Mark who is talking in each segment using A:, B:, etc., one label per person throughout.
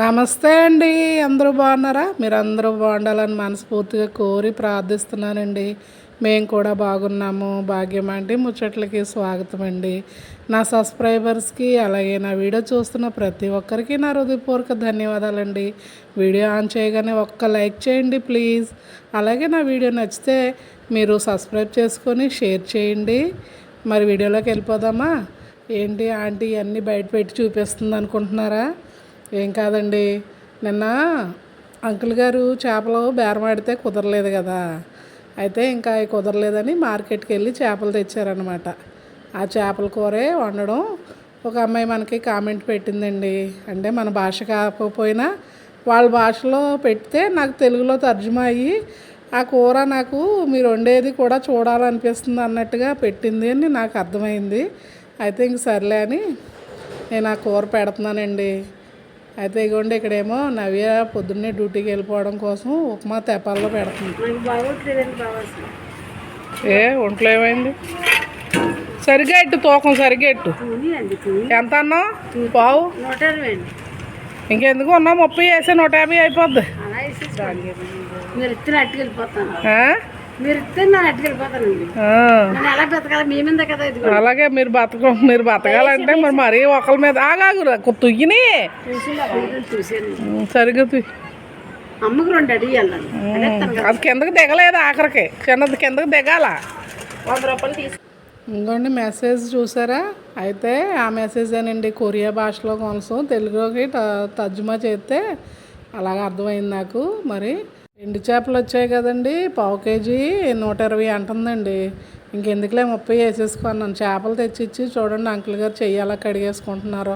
A: నమస్తే అండి. అందరూ బాగున్నారా? మీరు అందరూ బాగుండాలని మనస్ఫూర్తిగా కోరి ప్రార్థిస్తున్నానండి. మేము కూడా బాగున్నాము. భాగ్యం అంటే ముచ్చట్లకి స్వాగతం అండి. నా సబ్స్క్రైబర్స్కి అలాగే నా వీడియో చూస్తున్న ప్రతి ఒక్కరికి నా హృదయపూర్వక ధన్యవాదాలండి. వీడియో ఆన్ చేయగానే ఒక్క లైక్ చేయండి ప్లీజ్. అలాగే నా వీడియో నచ్చితే మీరు సబ్స్క్రైబ్ చేసుకొని షేర్ చేయండి. మరి వీడియోలోకి వెళ్ళిపోదామా? ఏంటి ఆంటీ అన్నీ బయట పెట్టి చూపిస్తుంది అనుకుంటున్నారా? ఏం కాదండి. నిన్న అంకుల్ గారు చేపలు బేరమాడితే కుదరలేదు కదా. అయితే ఇంకా అవి కుదరలేదని మార్కెట్కి వెళ్ళి చేపలు తెచ్చారనమాట ఆ చేపల కూరే వండడం ఒక అమ్మాయి మనకి కామెంట్ పెట్టిందండి. అంటే మన భాష కాకపోయినా వాళ్ళ భాషలో పెడితే నాకు తెలుగులో తర్జుమా అయ్యి ఆ కూర నాకు మీరు వండేది కూడా చూడాలనిపిస్తుంది అన్నట్టుగా పెట్టింది అని నాకు అర్థమైంది. అయితే ఇంక సర్లే అని నేను ఆ కూర పెడుతున్నానండి. అయితే ఇగోండి ఇక్కడేమో నవ్య పొద్దున్నే డ్యూటీకి వెళ్ళిపోవడం కోసం ఉప్మా తెపాల్లో పెడుతుంది. ఏ ఒంట్లో ఏమైంది? సరిగ్గా ఎట్టు తూకం సరిగ్గా ఎట్టు? ఎంత అన్నావు? పావు? ఇంకెందుకు ఉన్నా ముప్పై వేస్తే నూట యాభై అయిపోద్ది.
B: కదా
A: అలాగే మీరు బతక మీరు బతకాలంటే మరి మరీ ఒకరి మీద ఆగాగు తుయ్యిని. సరిగ్గా తుయ్యి
B: అమ్మకు రెండు అడిగి కదా.
A: అది కిందకి దిగలేదు ఆఖరికి. చిన్నది కిందకి దిగాల.
B: వంద రూపాయలు తీసు
A: ఇంకోండి మెసేజ్ చూసారా? అయితే ఆ మెసేజ్ అనండి కొరియా భాషలో కొనసం తెలుగులోకి తర్జుమా చేస్తే అలాగ అర్థమైంది నాకు. మరి ఎండు చేపలు వచ్చాయి కదండి పావు కేజీ నూట ఇరవై అంటుందండి. ఇంకెందుకులే ముప్పై వేసేసుకున్నాను చేపలు తెచ్చిచ్చి చూడండి అంకుల్ గారు చెయ్యి ఎలా కడిగేసుకుంటున్నారు.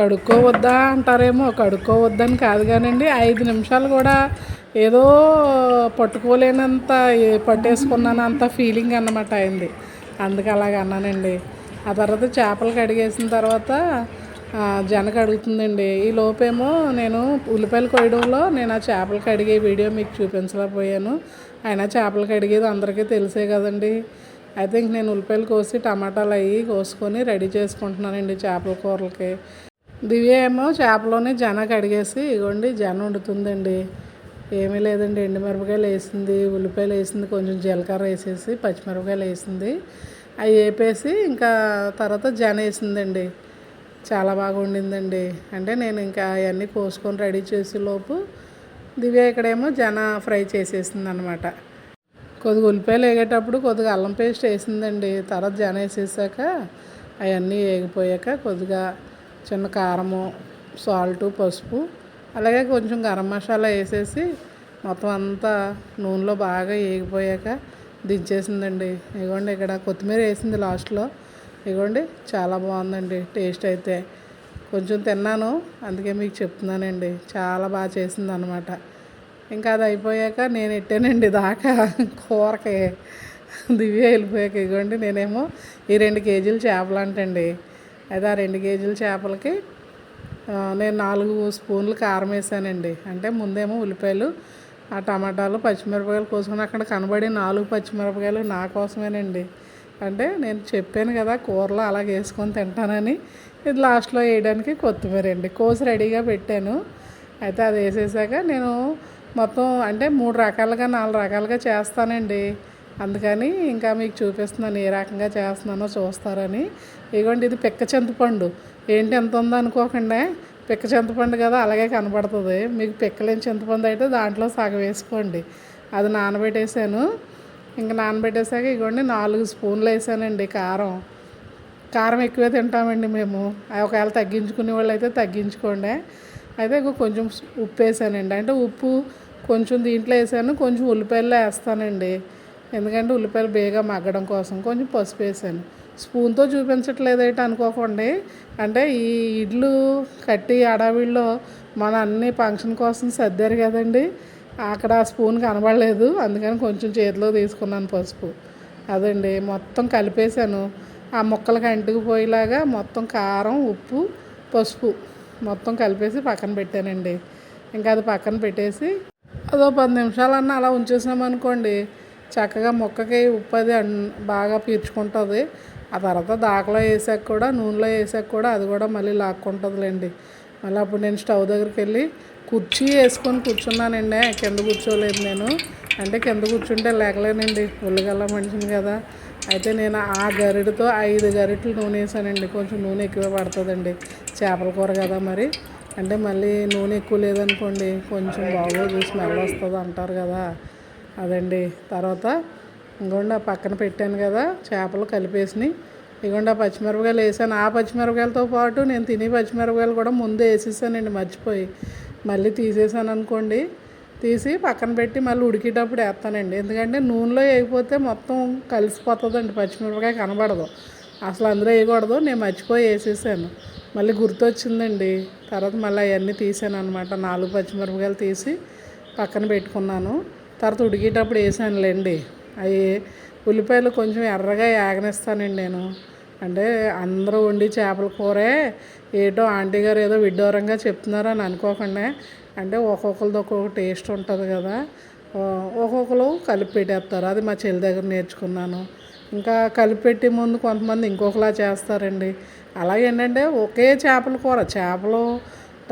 A: కడుక్కోవద్దా అంటారేమో కడుక్కోవద్దని కాదు కానండి ఐదు నిమిషాలు కూడా ఏదో పట్టుకోలేనంత ఏ- పట్టేసుకున్నానంత ఫీలింగ్ అన్నమాట అయింది. అందుకు అలాగ అన్నానండి. ఆ తర్వాత చేపలు కడిగేసిన తర్వాత జనకు అడుగుతుందండి ఈ లోపేమో నేను ఉల్లిపాయలు కొయ్యడంలో నేను ఆ చేపలు కడిగే వీడియో మీకు చూపించలేకపోయాను. అయినా చేపలు కడిగేది అందరికీ తెలిసే కదండి. అయితే ఇంక నేను ఉల్లిపాయలు కోసి టమాటాలు అవి కోసుకొని రెడీ చేసుకుంటున్నానండి చేపల కూరలకి. దివ్య ఏమో చేపలోనే జన కడిగేసి ఇగోండి జన వండుతుందండి. ఏమీ లేదండి ఎండుమిరపకాయలు వేసింది ఉల్లిపాయలు వేసింది కొంచెం జీలకర్ర వేసేసి పచ్చిమిరపకాయలు వేసింది. అవి వేపేసి ఇంకా తర్వాత జన వేసిందండి. చాలా బాగా వండిందండి. అంటే నేను ఇంకా అవన్నీ కోసుకొని రెడీ చేసే లోపు దివ్య ఇక్కడేమో జన ఫ్రై చేసేసింది అనమాట కొద్దిగా ఉల్లిపాయలు వేగేటప్పుడు కొద్దిగా అల్లం పేస్ట్ వేసిందండి. తర్వాత జన వేసేసాక అవన్నీ వేగిపోయాక కొద్దిగా చిన్న కారము సాల్టు పసుపు అలాగే కొంచెం గరం మసాలా వేసేసి మొత్తం అంతా నూనెలో బాగా వేగిపోయాక దించేసిందండి. ఇగోండి ఇక్కడ కొత్తిమీర వేసింది లాస్ట్లో. ఇగోండి చాలా బాగుందండి టేస్ట్ అయితే. కొంచెం తిన్నాను అందుకే మీకు చెప్తున్నానండి. చాలా బాగా చేసింది అనమాట ఇంకా అది అయిపోయాక నేను ఎట్టానండి దాకా కూరకి దివ్య వెళ్ళిపోయాక ఇగోండి నేనేమో ఈ రెండు కేజీలు చేపలు అంటండి. అయితే ఆ రెండు కేజీల చేపలకి నేను నాలుగు స్పూన్లు కారం వేసానండి. అంటే ముందేమో ఉల్లిపాయలు ఆ టమాటాలు పచ్చిమిరపకాయలు కోసుకుని అక్కడ కనబడి నాలుగు పచ్చిమిరపకాయలు నా కోసమేనండి. అంటే నేను చెప్పాను కదా కూరలో అలా వేసుకొని తింటానని. ఇది లాస్ట్లో వేయడానికి కొత్తిమీర అండి కోసి రెడీగా పెట్టాను. అయితే అది వేసేసాక నేను మొత్తం అంటే మూడు రకాలుగా నాలుగు రకాలుగా చేస్తానండి. అందుకని ఇంకా మీకు చూపిస్తున్నాను ఏ రకంగా చేస్తున్నానో చూస్తారని. ఇదిగోండి ఇది పిక్క చింతపండు. ఏంటి ఎంత ఉందో అనుకోకుండా. పిక్క చింతపండు కదా అలాగే కనబడుతుంది. మీకు పిక్కలేని చింతపండు అయితే దాంట్లో సగం వేసుకోండి. అది నానబెట్టేసాను ఇంకా నానబెట్టేసాక ఇగోండి నాలుగు స్పూన్లు వేసానండి కారం. కారం ఎక్కువే తింటామండి మేము. ఒకవేళ తగ్గించుకునే వాళ్ళు అయితే తగ్గించుకోండి. అయితే కొంచెం ఉప్పు వేసానండి. అంటే ఉప్పు కొంచెం దీంట్లో వేసాను కొంచెం ఉల్లిపాయలు వేస్తానండి. ఎందుకంటే ఉల్లిపాయలు బేగా మగ్గడం కోసం కొంచెం పసుపు వేసాను. స్పూన్తో చూపించట్లేదు ఏంటి అనుకోకండి. అంటే ఈ ఇడ్లు కట్టి అడవిలో మన అన్ని ఫంక్షన్ కోసం సర్దారు కదండి. అక్కడ స్పూన్ కనబడలేదు. అందుకని కొంచెం చేతిలో తీసుకున్నాను పసుపు. అదండి మొత్తం కలిపేశాను. ఆ ముక్కలకి అంటుకుపోయేలాగా మొత్తం కారం ఉప్పు పసుపు మొత్తం కలిపేసి పక్కన పెట్టానండి. ఇంకా అది పక్కన పెట్టేసి అదో పది నిమిషాలన్నా అలా ఉంచేసామనుకోండి చక్కగా ముక్కకి ఉప్పు అది అన్- బాగా పీల్చుకుంటుంది ఆ తర్వాత దాకలో వేసాక కూడా నూనెలో వేసాక కూడా అది కూడా మళ్ళీ లాక్కుంటుందిలేండి. మళ్ళీ అప్పుడు నేను స్టవ్ దగ్గరికి వెళ్ళి కుర్చీ వేసుకొని కూర్చున్నానండి. కింద కూర్చోలేదు నేను. అంటే కింద కూర్చుంటే లేకలేనండి. ఉల్లిగల్ల మనిషిని కదా. అయితే నేను ఆ గరిటతో ఐదు గరిటలు నూనె వేసానండి. కొంచెం నూనె ఎక్కువ పడుతుందండి. చేపల కూర కదా మరి. అంటే మళ్ళీ నూనె ఎక్కువ లేదనుకోండి కొంచెం బాగోదు స్మెల్ వస్తుంది అంటారు కదా. అదండి. తర్వాత ఇంకొండ ఆ పక్కన పెట్టాను కదా చేపలు కలిపేసినాయి. ఇగోండి ఆ పచ్చిమిరపకాయలు వేసాను. ఆ పచ్చిమిరపకాయలతో పాటు నేను తినే పచ్చిమిరపకాయలు కూడా ముందే వేసేసానండి మర్చిపోయి. మళ్ళీ తీసేసాను అనుకోండి. తీసి పక్కన పెట్టి మళ్ళీ ఉడికేటప్పుడు వేస్తానండి. ఎందుకంటే నూనెలో వేయకపోతే మొత్తం కలిసిపోతుందండి పచ్చిమిరపకాయ కనబడదు. అసలు అందులో వేయకూడదు నేను మర్చిపోయి వేసేసాను. మళ్ళీ గుర్తొచ్చిందండి. తర్వాత మళ్ళీ అవన్నీ తీసాను అనమాట నాలుగు పచ్చిమిరపకాయలు తీసి పక్కన పెట్టుకున్నాను. తర్వాత ఉడికేటప్పుడు వేసానులేండి. అవి ఉల్లిపాయలు కొంచెం ఎర్రగా యాగనిస్తానండి నేను. అంటే అందరూ వండి చేపల కూరే ఏటో ఆంటీ గారు ఏదో విడ్డూరంగా చెప్తున్నారు అని అనుకోకుండా. అంటే ఒక్కొక్కరిది ఒక్కొక్క టేస్ట్ ఉంటుంది కదా. ఒక్కొక్కరు కలిపి పెట్టేస్తారు. అది మా చెల్లి దగ్గర నేర్చుకున్నాను. ఇంకా కలిపి పెట్టే ముందు కొంతమంది ఇంకొకలా చేస్తారండి. అలాగే ఏంటంటే ఒకే చేపల కూర చేపలు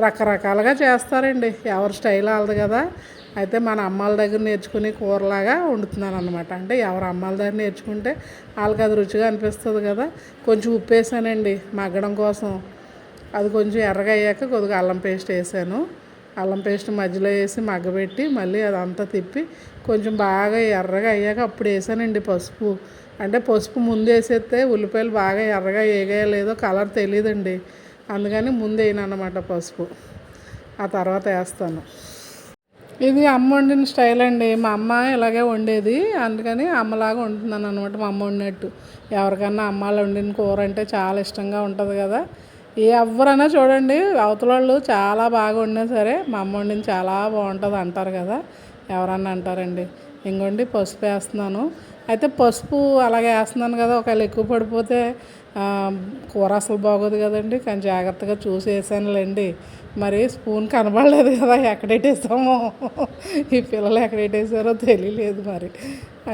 A: రకరకాలుగా చేస్తారండి. ఎవరి స్టైల్ వాళ్ళది కదా. అయితే మన అమ్మాల దగ్గర నేర్చుకుని కూరలాగా వండుతున్నాను అనమాట అంటే ఎవరు అమ్మాల దగ్గర నేర్చుకుంటే వాళ్ళకి అది రుచిగా అనిపిస్తుంది కదా. కొంచెం ఉప్పు వేసానండి మగ్గడం కోసం. అది కొంచెం ఎర్రగా అయ్యాక కొద్దిగా అల్లం పేస్ట్ వేసాను. అల్లం పేస్ట్ మధ్యలో వేసి మగ్గబెట్టి మళ్ళీ అదంతా తిప్పి కొంచెం బాగా ఎర్రగా అయ్యాక అప్పుడు వేసానండి పసుపు. అంటే పసుపు ముందు వేసేస్తే ఉల్లిపాయలు బాగా ఎర్రగా వేగాయో లేదో కలర్ తెలియదండి అందుకని ముందు వేయను అన్నమాట పసుపు. ఆ తర్వాత వేస్తాను. ఇది అమ్మ వండిన స్టైల్ అండి. మా అమ్మ ఇలాగే వండేది. అందుకని అమ్మలాగా వండుతున్నాను అనమాట మా అమ్మ వండినట్టు. ఎవరికన్నా అమ్మాలు వండిన కూర అంటే చాలా ఇష్టంగా ఉంటుంది కదా. ఏ ఎవరైనా చూడండి అవతల వాళ్ళు చాలా బాగా వండినా సరే మా అమ్మ వండింది చాలా బాగుంటుంది అంటారు కదా. ఎవరన్నా అంటారండి. ఇంకోండి పసుపు వేస్తున్నాను. అయితే పసుపు అలాగే వేస్తున్నాను కదా ఒకవేళ ఎక్కువ పడిపోతే కూర అసలు బాగోదు కదండి. కానీ జాగ్రత్తగా చూసి వేసానులేండి మరి స్పూన్ కనబడలేదు కదా ఎక్కడెట్టేసామో ఈ పిల్లలు ఎక్కడెట్టేసారో తెలియలేదు మరి.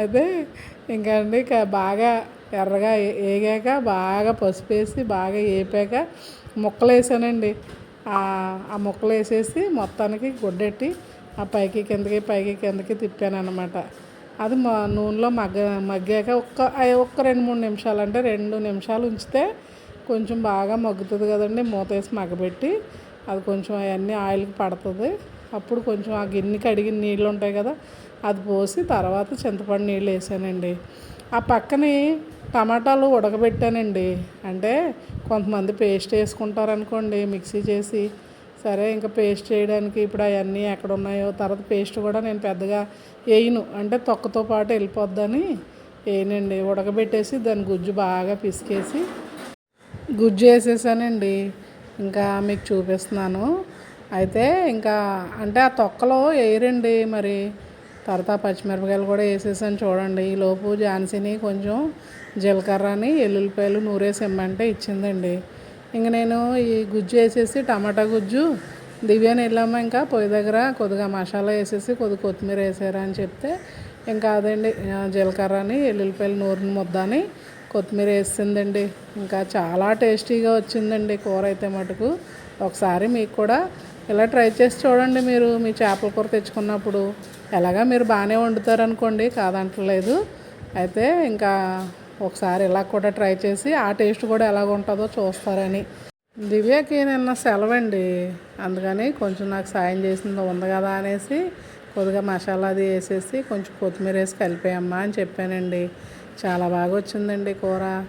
A: అయితే ఇంకా అండి బాగా ఎర్రగా వేగాక బాగా పసుపు వేసి బాగా వేపాక ముక్కలు వేసానండి. ఆ ఆ ముక్కలు వేసేసి మొత్తానికి గుడ్డెట్టి ఆ పైకి కిందకి పైకి కిందకి తిప్పాను అనమాట అది మా నూనెలో మగ్గ మగ్గాక ఒక్క ఒక్క రెండు మూడు నిమిషాలు అంటే రెండు నిమిషాలు ఉంచితే కొంచెం బాగా మగ్గుతుంది కదండి మూత వేసి మగ్గబెట్టి అది కొంచెం అవన్నీ ఆయిల్కి పడుతుంది. అప్పుడు కొంచెం ఆ గిన్నె కడిగిన నీళ్ళు ఉంటాయి కదా అది పోసి తర్వాత చింతపండు నీళ్ళు వేసానండి. ఆ పక్కనే టమాటాలు ఉడకబెట్టానండి. అంటే కొంతమంది పేస్ట్ వేసుకుంటారనుకోండి మిక్సీ చేసి సరే ఇంకా పేస్ట్ చేయడానికి ఇప్పుడు అవన్నీ ఎక్కడ ఉన్నాయో తర్వాత పేస్ట్ కూడా నేను పెద్దగా వేయను. అంటే తొక్కతో పాటు వెళ్ళిపోద్దని వేయనండి. ఉడకబెట్టేసి దాని గుజ్జు బాగా పిసికేసి గుజ్జు వేసేసానండి. ఇంకా మీకు చూపిస్తున్నాను. అయితే ఇంకా అంటే ఆ తొక్కలో వేయరండి మరి. తర్వాత పచ్చిమిరపకాయలు కూడా వేసేసాను చూడండి. ఈ లోపు ఝాన్సీని కొంచెం జీలకర్రని ఎల్లుల్లిపాయలు నూరేసి ఇమ్మంటే ఇచ్చిందండి. ఇంక నేను ఈ గుజ్జు వేసేసి టమాటా గుజ్జు దివ్యాని వెళ్ళామా ఇంకా పొయ్యి దగ్గర కొద్దిగా మసాలా వేసేసి కొద్దిగా కొత్తిమీర వేసారా అని చెప్తే ఇంకా అదండి జీలకర్ర జీలకర్రని ఎల్లుల్లిపాయలు నూరిని ముద్దని కొత్తిమీర వేసిందండి. ఇంకా చాలా టేస్టీగా వచ్చిందండి కూర అయితే మటుకు. ఒకసారి మీకు కూడా ఇలా ట్రై చేసి చూడండి మీరు మీ చేపల కూర తెచ్చుకున్నప్పుడు. ఎలాగా మీరు బాగానే వండుతారనుకోండి కాదంటలేదు. అయితే ఇంకా ఒకసారి ఇలా కూడా ట్రై చేసి ఆ టేస్ట్ కూడా ఎలాగ ఉంటుందో చూస్తారని. దివ్యకి నిన్న సెలవండి. అందుకని కొంచెం నాకు సాయం చేసింది ఉంది కదా అనేసి కొద్దిగా మసాలా అది వేసేసి కొంచెం కొత్తిమీర వేసి కలిపేయమ్మా అని చెప్పానండి. చాలా బాగా వచ్చిందండి కూర.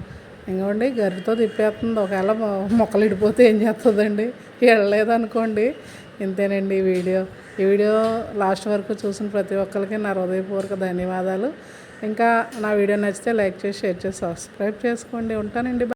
A: ఇంకోండి గరిటతో తిప్పేస్తుంది. ఒకవేళ మొక్కలు ఇడిపోతే ఏం చేస్తుందండి వెళ్ళలేదనుకోండి. ఇంతేనండి ఈ వీడియో. ఈ వీడియో లాస్ట్ వరకు చూసిన ప్రతి ఒక్కరికి నా హృదయపూర్వక ధన్యవాదాలు. ఇంకా నా వీడియో నచ్చితే లైక్ చేసి షేర్ చేసి సబ్స్క్రైబ్ చేసుకోండి. ఉంటానండి.